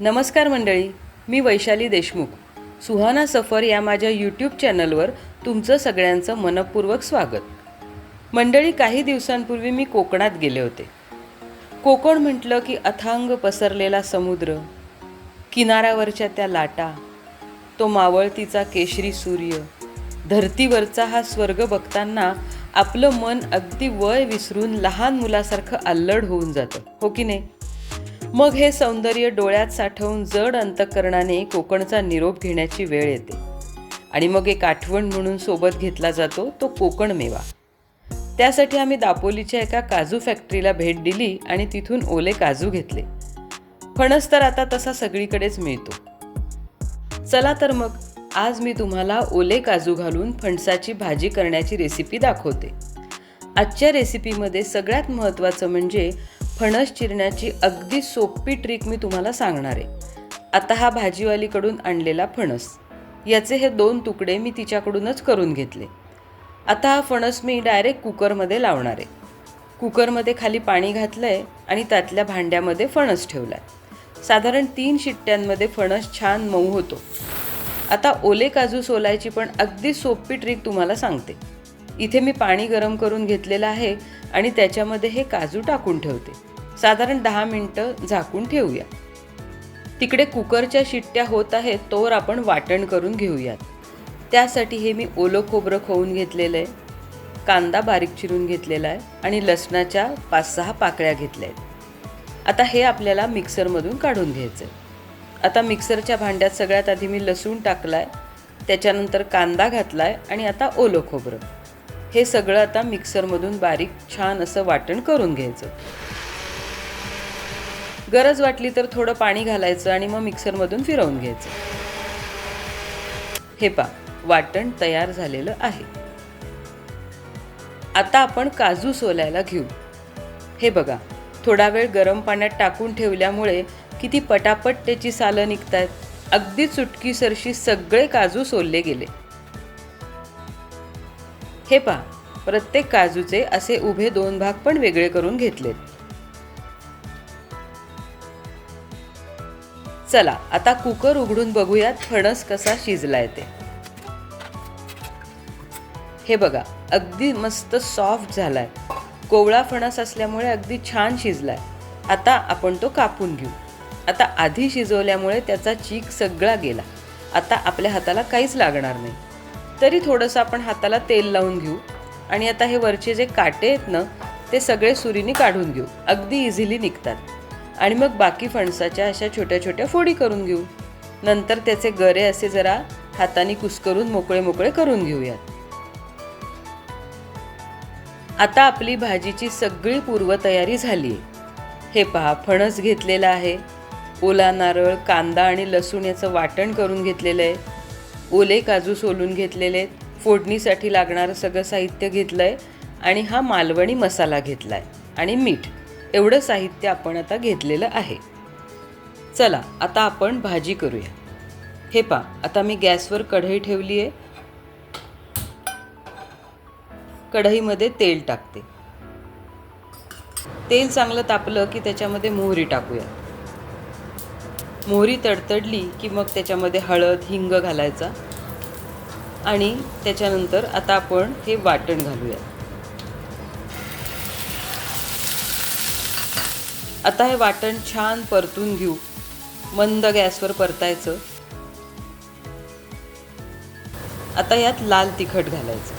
नमस्कार मंडळी मी वैशाली देशमुख. सुहाना सफर या माझ्या यूट्यूब चॅनलवर तुमचं सगळ्यांचं मनपूर्वक स्वागत. मंडळी काही दिवसांपूर्वी मी कोकणात गेले होते. कोकण म्हटलं की अथांग पसरलेला समुद्र किनाऱ्यावरच्या त्या लाटा तो मावळतीचा केशरी सूर्य धरतीवरचा हा स्वर्ग बघताना आपलं मन अगदी वय विसरून लहान मुलासारखं अल्लड होऊन जातं हो की नाही? मग हे सौंदर्य डोळ्यात साठवून जड अंतकरणाने कोकणचा निरोप घेण्याची वेळ येते. आणि मग एक आठवण म्हणून सोबत घेतला जातो तो कोकण मेवा. त्यासाठी आम्ही दापोलीच्या एका काजू फॅक्टरीला भेट दिली आणि तिथून ओले काजू घेतले. फणस तर आता तसा सगळीकडेच मिळतो. चला तर मग आज मी तुम्हाला ओले काजू घालून फणसाची भाजी करण्याची रेसिपी दाखवते. आजच्या रेसिपीमध्ये सगळ्यात महत्त्वाचं म्हणजे फणस चिरण्याची अगदी सोपी ट्रिक मी तुम्हाला सांगणार आहे. आता हा भाजीवालीकडून आणलेला फणस. याचे हे दोन तुकडे मी तिच्याकडूनच करून घेतले. आता हा फणस मी डायरेक्ट कुकरमध्ये लावणार आहे. कुकरमध्ये खाली पाणी घातलं आहे आणि त्यातल्या भांड्यामध्ये फणस ठेवला आहे साधारण तीन शिट्ट्यांमध्ये फणस छान मऊ होतो. आता ओले काजू सोलायची पण अगदी सोपी ट्रिक तुम्हाला सांगते. इथे मी पाणी गरम करून घेतलेलं आहे आणि त्याच्यामध्ये हे काजू टाकून ठेवते. साधारण दहा मिनटं झाकून ठेवूया. तिकडे कुकरच्या शिट्ट्या होत आहेत तोवर आपण वाटण करून घेऊयात. त्यासाठी हे मी ओलं खोबरं खोवून घेतलेलं आहे. कांदा बारीक चिरून घेतलेला आहे आणि लसणाच्या पाच सहा पाकळ्या घेतल्या आहेत. आता हे आपल्याला मिक्सरमधून काढून घ्यायचं आहे आता मिक्सरच्या भांड्यात सगळ्यात आधी मी लसूण टाकला आहे त्याच्यानंतर कांदा घातला आहे आणि आता ओलं खोबरं. हे सगळं आता मिक्सरमधून बारीक छान असं वाटण करून घ्यायचं. गरज वाटली तर थोडं पाणी घालायचं आणि मग मिक्सरमधून फिरवून घ्यायचं. हे पा वाटण तयार झालेलं आहे. आता आपण काजू सोलायला घेऊ. हे बघा थोडा वेळ गरम पाण्यात टाकून ठेवल्यामुळे किती पटापट त्याची सालं निघतायत. अगदी चुटकीसरशी सगळे काजू सोलले गेले. हे पहा प्रत्येक काजूचे असे उभे दोन भाग पण वेगळे करून घेतलेत. चला आता कुकर उघडून बघूयात फणस कसा शिजलाय ते. हे बघा अगदी मस्त सॉफ्ट झालाय. कोवळा फणस असल्यामुळे अगदी छान शिजलाय. आता आपण तो कापून घेऊ. आता आधी शिजवल्यामुळे त्याचा चीक सगळा गेला. आता आपल्या हाताला काहीच लागणार नाही. तरी थोडंसं आपण हाताला तेल लावून घेऊ. आणि आता हे वरचे जे काटे आहेत ना ते सगळे सुरीने काढून घेऊ. अगदी इझिली निघतात. आणि मग बाकी फणसाच्या अशा छोट्या छोट्या फोडी करून घेऊ. नंतर त्याचे गरे असे जरा हाताने कुस्करून मोकळे मोकळे करून घेऊयात. आता आपली भाजीची सगळी पूर्वतयारी झाली आहे. हे पहा फणस घेतलेला आहे. ओला नारळ कांदा आणि लसूण याचं वाटण करून घेतलेलं आहे. ओले काजू सोलून घेतलेले आहेत फोडणीसाठी लागणारं सगळं साहित्य घेतलं आहे आणि हा मालवणी मसाला घेतला आहे आणि मीठ एवढं साहित्य आपण आता घेतलेलं आहे. चला आता आपण भाजी करूया. हे पा आता मी गॅसवर कढई ठेवली आहे कढईमध्ये तेल टाकते. तेल चांगलं तापलं की त्याच्यामध्ये मोहरी टाकूया. मोहरी तडतडली की मग त्याच्यामध्ये हळद हिंग घालायचा. आणि त्याच्यानंतर आता आपण हे वाटण घालूया. आता हे वाटण छान परतून घेऊ. मंद गॅसवर परतायचं. आता यात लाल तिखट घालायचं.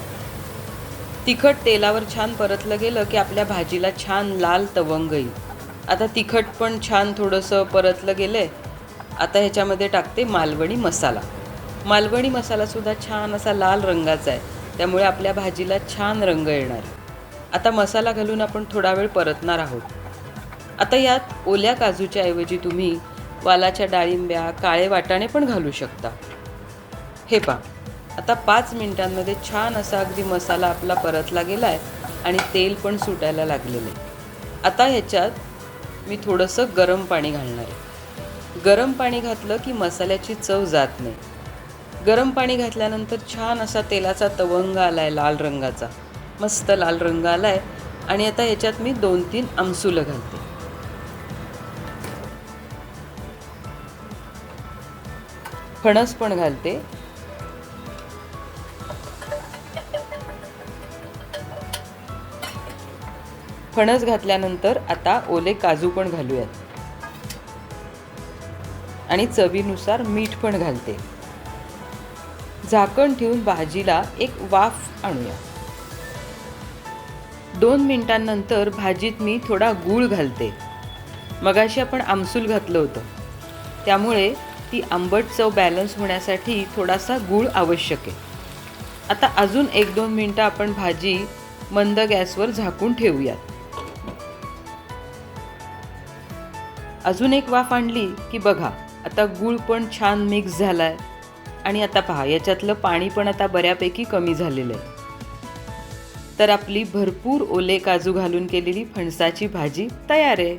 तिखट तेलावर छान परतलं गेलं की आपल्या भाजीला छान लाल तवंग येईल. आता तिखट पण छान थोडंसं परतलं गेलं आहे आता ह्याच्यामध्ये टाकते मालवणी मसाला. मालवणी मसालासुद्धा छान असा लाल रंगाचा आहे. त्यामुळे आपल्या भाजीला छान रंग येणार. आता मसाला घालून आपण थोडा वेळ परतणार आहोत. आता यात ओल्या काजूच्या ऐवजी तुम्ही वालाच्या डाळिंब्या काळे वाटाणे पण घालू शकता. हे पा आता पाच मिनिटांमध्ये छान असा अगदी मसाला आपला परतला गेला आहे आणि तेल पण सुटायला लागलेलं आहे. आता ह्याच्यात मी थोडंसं गरम पाणी घालणार आहे. गरम पाणी घातलं की मसाल्याची चव जात नाही. गरम पाणी घातल्यानंतर छान असा तेलाचा तवंग आला आहे लाल रंगाचा. मस्त लाल रंग आला आहे आणि आता याच्यात मी दोन तीन आमसुलं घालते. फणस पण घालते. फणस घातल्यानंतर आता ओले काजू पण घालूयात. आणि चवीनुसार मीठ पण घालते. झाकण ठेवून भाजीला एक वाफ आणूया. दोन मिनिटांनंतर भाजीत मी थोडा गूळ घालते. मगाशी आपण आमसूल घातलं होतं. त्यामुळे ती आंबट चव बॅलन्स होण्यासाठी थोडासा गूळ आवश्यक आहे. आता अजून एक दोन मिनटं आपण भाजी मंद गॅसवर झाकून ठेवूयात. अजून एक वाफ आणली की बघा. आता गूळ पण छान मिक्स झाला आहे आणि आता पहा याच्यातलं पाणी पण आता बऱ्यापैकी कमी झालेलं आहे. तर आपली भरपूर ओले काजू घालून केलेली फणसाची भाजी तयार आहे.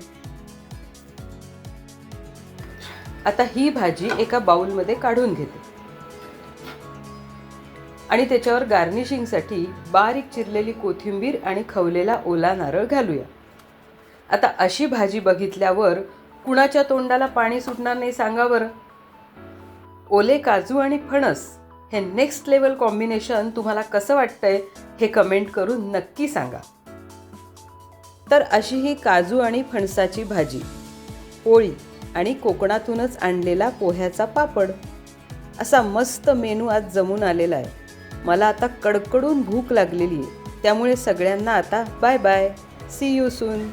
आता ही भाजी एका बाऊलमध्ये काढून घेते. आणि त्याच्यावर गार्निशिंगसाठी बारीक चिरलेली कोथिंबीर आणि खवलेला ओला नारळ घालूया. आता अशी भाजी बघितल्यावर कुणाच्या तोंडाला पाणी सुटणार नाही सांगा बरं. ओले काजू आणि फणस हे नेक्स्ट लेवल कॉम्बिनेशन तुम्हाला कसं वाटतंय हे कमेंट करून नक्की सांगा. तर अशी ही काजू आणि फणसाची भाजी पोळी आणि कोकणातूनच आणलेला पोह्याचा पापड. असा मस्त मेनू आज जमून आलेला आहे. मला आता कडकडून भूक लागलेली आहे. त्यामुळे सगळ्यांना आता bye bye see you soon